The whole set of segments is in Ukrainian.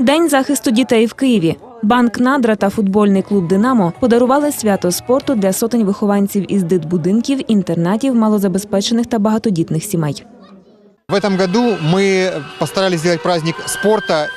День захисту дітей в Києві. Банк Надра та футбольний клуб Динамо подарували свято спорту для сотень вихованців із дитбудинків, інтернатів, малозабезпечених та багатодітних сімей. В этом году мы постарались сделать праздник спорта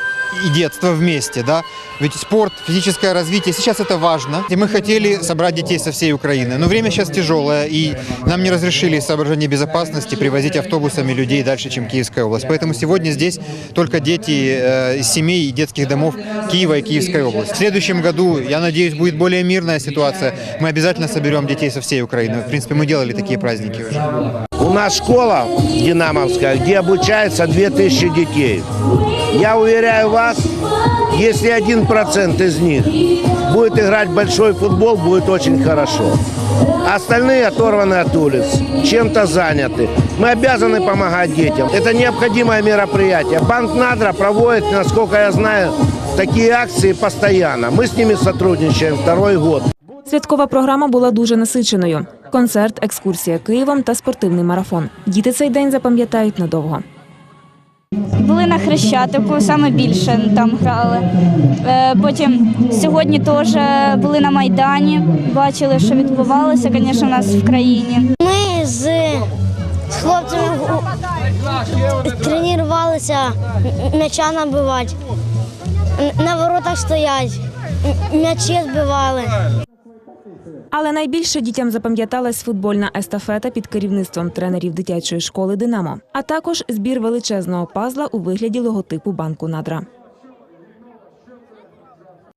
и детства вместе, да. Ведь спорт, физическое развитие, сейчас это важно. И мы хотели собрать детей со всей Украины. Но время сейчас тяжелое, и нам не разрешили из соображений безопасности привозить автобусами людей дальше, чем Киевская область. Поэтому сегодня здесь только дети э, из семей и детских домов Киева и Киевской области. В следующем году, я надеюсь, будет более мирная ситуация. Мы обязательно соберем детей со всей Украины. В принципе, мы делали такие праздники уже. У нас школа динамовская, где обучается 2000 детей. Я уверяю вас, если один процент из них будет играть в большой футбол, будет очень хорошо. Остальные оторваны от улиц, чем-то заняты. Мы обязаны помогать детям. Это необходимое мероприятие. Банк Надра проводит, насколько я знаю, такие акции постоянно. Мы с ними сотрудничаем второй год. Святкова програма була дуже насиченою: концерт, екскурсія Києвом та спортивний марафон. Діти цей день запам'ятають надовго. Були на Хрещатику, саме більше там грали. Е, Потім сьогодні теж були на Майдані, бачили, що відбувалося, звісно, у нас в країні. Ми з, з хлопцями тренувалися м'яча набивати, на воротах стоять, м'ячі збивали. Але найбільше дітям запам'яталась футбольна естафета під керівництвом тренерів дитячої школи Динамо, а також збір величезного пазла у вигляді логотипу банку Надра.